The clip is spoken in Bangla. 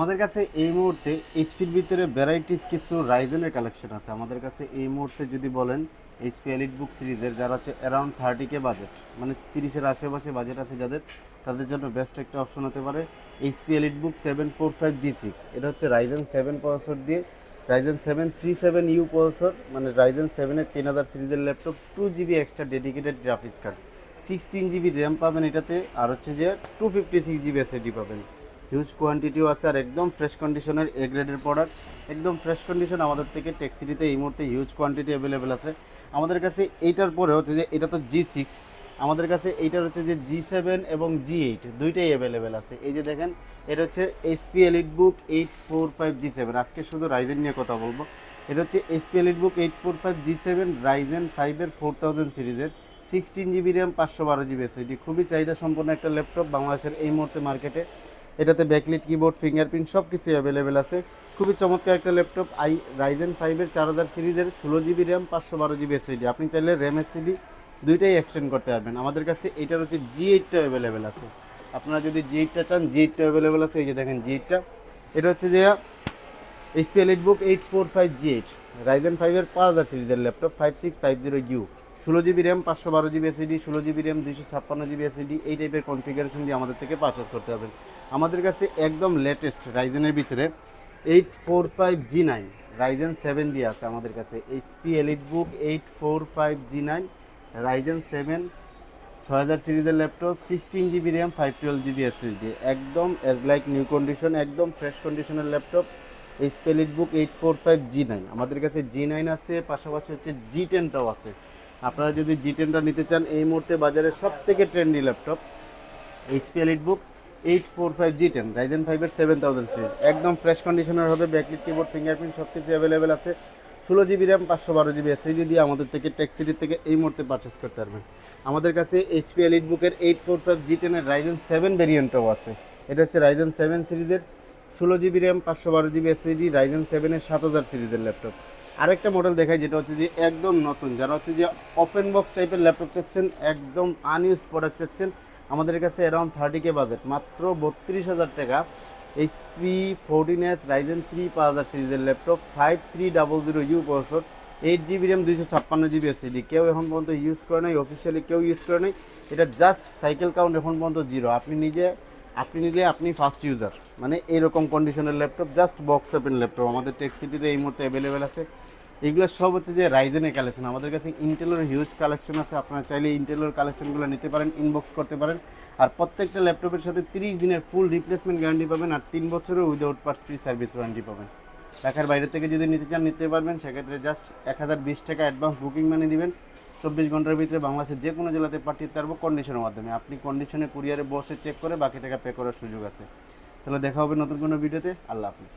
আমাদের কাছে এই মুহূর্তে এইচপির ভিতরে ভ্যারাইটিস কিছু রাইজেনের কালেকশন আছে। আমাদের কাছে এই মুহূর্তে যদি বলেন এইচপি এলিট বুক সিরিজের যারা হচ্ছে অ্যারাউন্ড থার্টি কে বাজেট মানে তিরিশের আশেপাশে বাজেট আছে যাদের, তাদের জন্য বেস্ট একটা অপশন হতে পারে HP EliteBook seven four five G six এটা হচ্ছে রাইজেন সেভেন প্রসেসর দিয়ে Ryzen seven three seven U processor মানে রাইজেন সেভেনের তিন হাজার সিরিজের laptop two GB extra dedicated graphics card sixteen GB RAM পাবেন এটাতে, আর হচ্ছে যে two fifty six GB SSD পাবেন। হিউজ কোয়ান্টিটিও আছে আর একদম ফ্রেশ কন্ডিশনের এ গ্রেডের প্রোডাক্ট একদম ফ্রেশ কন্ডিশন আমাদের থেকে টেক্সিটিতে এই মুহূর্তে হিউজ কোয়ান্টিটি অ্যাভেলেবেল আছে। আমাদের কাছে এইটার পরে হচ্ছে যে এটা তো জি সিক্স আমাদের কাছে এইটার হচ্ছে যে জি সেভেন এবং জি এইট দুইটাই অ্যাভেলেবেল আছে। এই যে দেখেন, এটা হচ্ছে HP EliteBook eight four five G seven আজকে শুধু রাইজেন নিয়ে কথা বলব। এটা হচ্ছে HP EliteBook eight four five G seven Ryzen ফাইভের ফোর থাউজেন্ড সিরিজের সিক্সটিন জিবি র্যাম পাঁচশো বারো জিবি এসএসডি খুবই চাহিদা সম্পন্ন একটা ল্যাপটপ বাংলাদেশের এই মুহূর্তে মার্কেটে এটাতে ব্যাকলিট কিবোর্ড ফিঙ্গারপ্রিন্ট সব কিছুই অ্যাভেলেবেল আছে। খুবই চমৎকার একটা ল্যাপটপ আই রাইজেন ফাইভের চার হাজার সিরিজের ষোলো জিবি র্যাম পাঁচশো বারো জিবি এসএসডি আপনি চাইলে র্যাম এসএসডি দুইটাই এক্সটেন্ড করতে পারবেন। আমাদের কাছে এটার হচ্ছে জি এইটটা অ্যাভেলেবেল আছে। আপনারা যদি জি এইটটা চান জি এইটটা অ্যাভেলেবেল আছে। এই যে দেখেন জি এইটটা এটা হচ্ছে যে HP EliteBook eight four five G eight Ryzen ফাইভের পাঁচ হাজার সিরিজের laptop five six five zero U ষোলো জিবি র্যাম, পাঁচশো বারো জিবি এসিডি ষোলো জিবি র্যাম, দুইশো ছাপ্পান্ন জিবি এসিডি এই টাইপের কনফিগারেশন দিয়ে আমাদের থেকে পারচেস করতে পারবেন আমাদের কাছে একদম লেটেস্ট রাইজেনের ভিতরে eight four five G nine Ryzen seven দিয়ে আছে আমাদের কাছে। HP EliteBook eight four five G nine Ryzen seven ছয় হাজার সিরিজের laptop sixteen GB RAM five twelve GB SSD একদম এজ লাইক নিউ কন্ডিশন একদম ফ্রেশ কন্ডিশনের ল্যাপটপ এই EliteBook eight four five G nine আমাদের কাছে জি নাইন আছে, পাশাপাশি হচ্ছে জি টেনটাও আছে। আপনারা যদি জি টেনটা নিতে চান, এই মুহূর্তে বাজারে সব থেকে trendy laptop HP EliteBook eight four five G ten Ryzen ফাইভের সেভেন থাউজেন্ড সিরিজ একদম ফ্রেশ কন্ডিশনের হবে ব্যাকলিট কিবোর্ড ফিঙ্গারপ্রিন্ট সব কিছু অ্যাভেলেবেল আছে। ষোলো জিবি র্যাম পাঁচশো বারো জিবি এসএসডি দিয়ে আমাদের থেকে টেক্সিডি থেকে এই মুহূর্তে পারচেস করতে পারবেন। আমাদের কাছে এইচপি এলিট বুকের এইট ফোর ফাইভ জি টেনের রাইজেন সেভেন ভেরিয়েন্টও আছে। এটা হচ্ছে রাইজেন সেভেন সিরিজের ষোলো জিবি র্যাম পাঁচশো বারো জিবি এসএসডি রাইজেন সেভেনের সাত হাজার সিরিজের ল্যাপটপ আরেকটা মডেল দেখাই যেটা হচ্ছে যে একদম নতুন। যারা হচ্ছে যে ওপেন বক্স টাইপের ল্যাপটপ চাচ্ছেন, একদম আনইউজড প্রোডাক্ট চাচ্ছেন, আমাদের কাছে অ্যারাউন্ড থার্টি কে বাজেট মাত্র বত্রিশ হাজার টাকা। HP fourteen S Ryzen three পাঁচ হাজার সিরিজের laptop five three double zero U processor eight GB RAM দুইশো ছাপ্পান্ন জিবি এসএসডি কেউ এখন পর্যন্ত ইউজ করে নাই অফিসিয়ালি কেউ ইউজ করে নাই। এটা জাস্ট সাইকেল কাউন্ট এখন পর্যন্ত জিরো আপনি নিজে আপনি নিলে আপনি ফার্স্ট ইউজার মানে এইরকম কন্ডিশনের laptop just box open laptop আমাদের টেক সিটিতে এই মুহূর্তে অ্যাভেলেবেল আছে। এগুলো সব হচ্ছে যে রাইজেনের কালেকশন আমাদের কাছে ইন্টেলের হিউজ কালেকশন আছে। আপনারা চাইলে ইন্টেলের কালেকশনগুলো নিতে পারেন ইনবক্স করতে পারেন। আর প্রত্যেকটা ল্যাপটপের সাথে তিরিশ দিনের ফুল রিপ্লেসমেন্ট গ্যারান্টি পাবেন আর তিন বছরের without parts free service warranty পাবেন। ঢাকার বাইরে থেকে যদি নিতে চান, নিতে পারবেন। সেক্ষেত্রে জাস্ট এক হাজার বিশ টাকা অ্যাডভান্স বুকিং মানি দিবেন। চব্বিশ ঘণ্টার ভিতরে বাংলাদেশের যে কোনো জেলাতে পাঠিয়ে পারব কন্ডিশনের মাধ্যমে। আপনি কন্ডিশনে কুরিয়ারে বসে চেক করে বাকি টাকা পে করার সুযোগ আছে। তাহলে দেখা হবে নতুন কোনো ভিডিওতে। আল্লাহ হাফিজ।